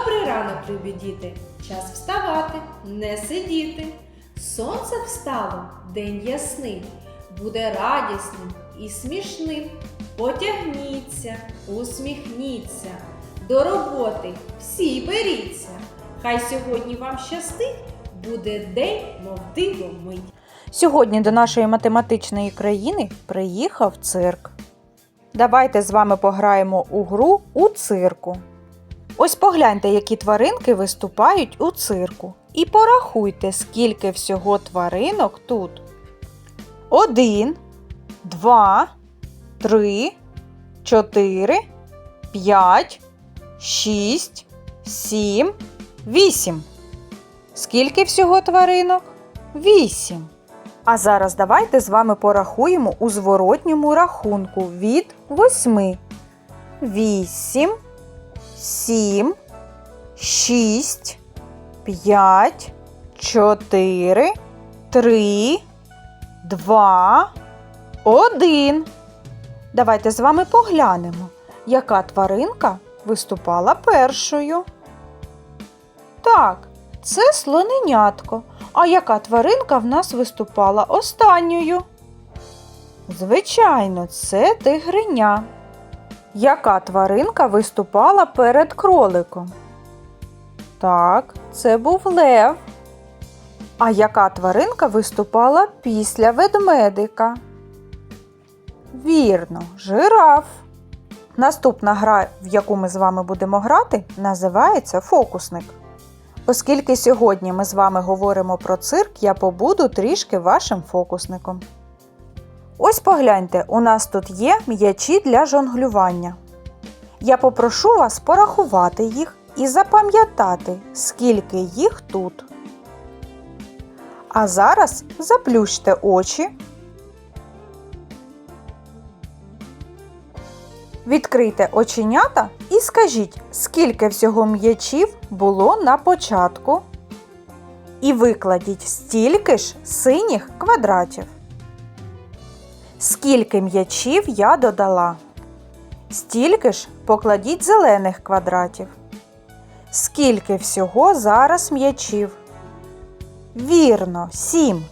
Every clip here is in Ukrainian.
Добрий ранок, любі діти! Час вставати, не сидіти. Сонце встало, день ясний, буде радісним і смішним. Потягніться, усміхніться, до роботи всі беріться. Хай сьогодні вам щастить, буде день, мов диво мить. Сьогодні до нашої математичної країни приїхав цирк. Давайте з вами пограємо у гру у цирку. Ось погляньте, які тваринки виступають у цирку. І порахуйте, скільки всього тваринок тут. Один, два, три, чотири, п'ять, шість, сім, вісім. Скільки всього тваринок? Вісім. А зараз давайте з вами порахуємо у зворотньому рахунку від восьми. Вісім, сім, шість, п'ять, чотири, три, два, один. Давайте з вами поглянемо, яка тваринка виступала першою. Так, це слоненятко. А яка тваринка в нас виступала останньою? Звичайно, це тигриня. Яка тваринка виступала перед кроликом? Так, це був лев. А яка тваринка виступала після ведмедика? Вірно, жираф. Наступна гра, в яку ми з вами будемо грати, називається фокусник. Оскільки сьогодні ми з вами говоримо про цирк, я побуду трішки вашим фокусником. Ось погляньте, у нас тут є м'ячі для жонглювання. Я попрошу вас порахувати їх і запам'ятати, скільки їх тут. А зараз заплющте очі. Відкрийте оченята і скажіть, скільки всього м'ячів було на початку. І викладіть стільки ж синіх квадратів. Скільки м'ячів я додала? Стільки ж покладіть зелених квадратів. Скільки всього зараз м'ячів? Вірно, сім.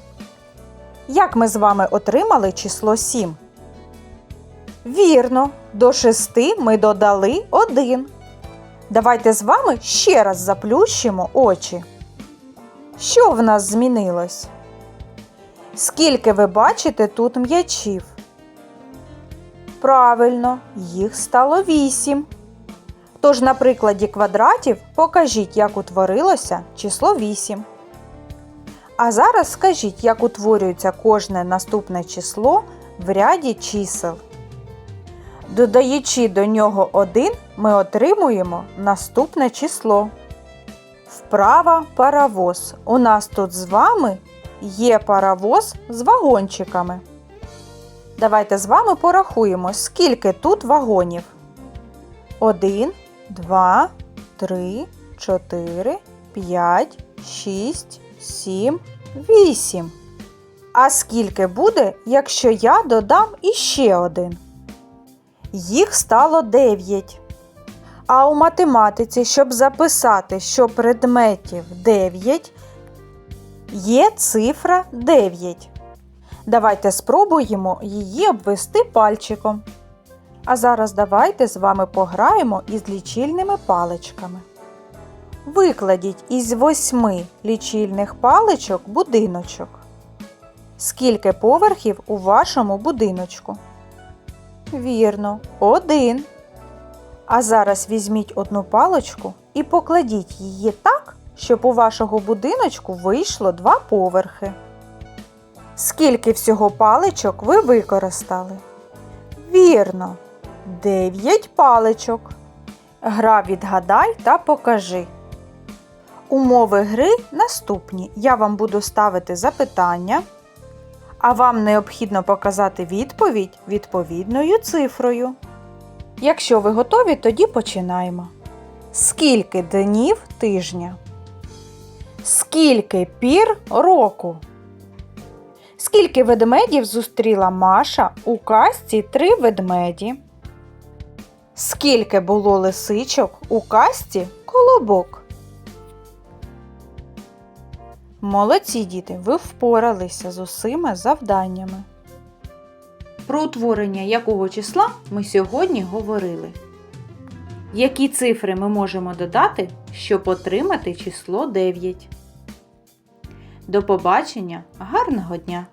Як ми з вами отримали число 7? Вірно, до 6 ми додали 1. Давайте з вами ще раз заплющимо очі. Що в нас змінилось? Скільки ви бачите тут м'ячів? Правильно, їх стало 8. Тож на прикладі квадратів покажіть, як утворилося число 8. А зараз скажіть, як утворюється кожне наступне число в ряді чисел. Додаючи до нього 1, ми отримуємо наступне число. Вправа паровоз. У нас тут з вами є паровоз з вагончиками. Давайте з вами порахуємо, скільки тут вагонів. 1, 2, 3, 4, 5, 6, 7, 8. А скільки буде, якщо я додам іще один? Їх стало 9. А у математиці, щоб записати, що предметів 9, є цифра 9. Давайте спробуємо її обвести пальчиком. А зараз давайте з вами пограємо із лічильними паличками. Викладіть із восьми лічильних паличок будиночок. Скільки поверхів у вашому будиночку? Вірно, один. А зараз візьміть одну паличку і покладіть її так, щоб у вашого будиночку вийшло два поверхи. Скільки всього паличок ви використали? Вірно, 9 паличок. Гра відгадай та покажи. Умови гри наступні. Я вам буду ставити запитання, а вам необхідно показати відповідь відповідною цифрою. Якщо ви готові, тоді починаємо. Скільки днів тижня? Скільки пір року? Скільки ведмедів зустріла Маша у казці три ведмеді? Скільки було лисичок у казці колобок. Молодці діти, ви впоралися з усіма завданнями. Про утворення якого числа ми сьогодні говорили. Які цифри ми можемо додати, щоб отримати число 9? До побачення, гарного дня!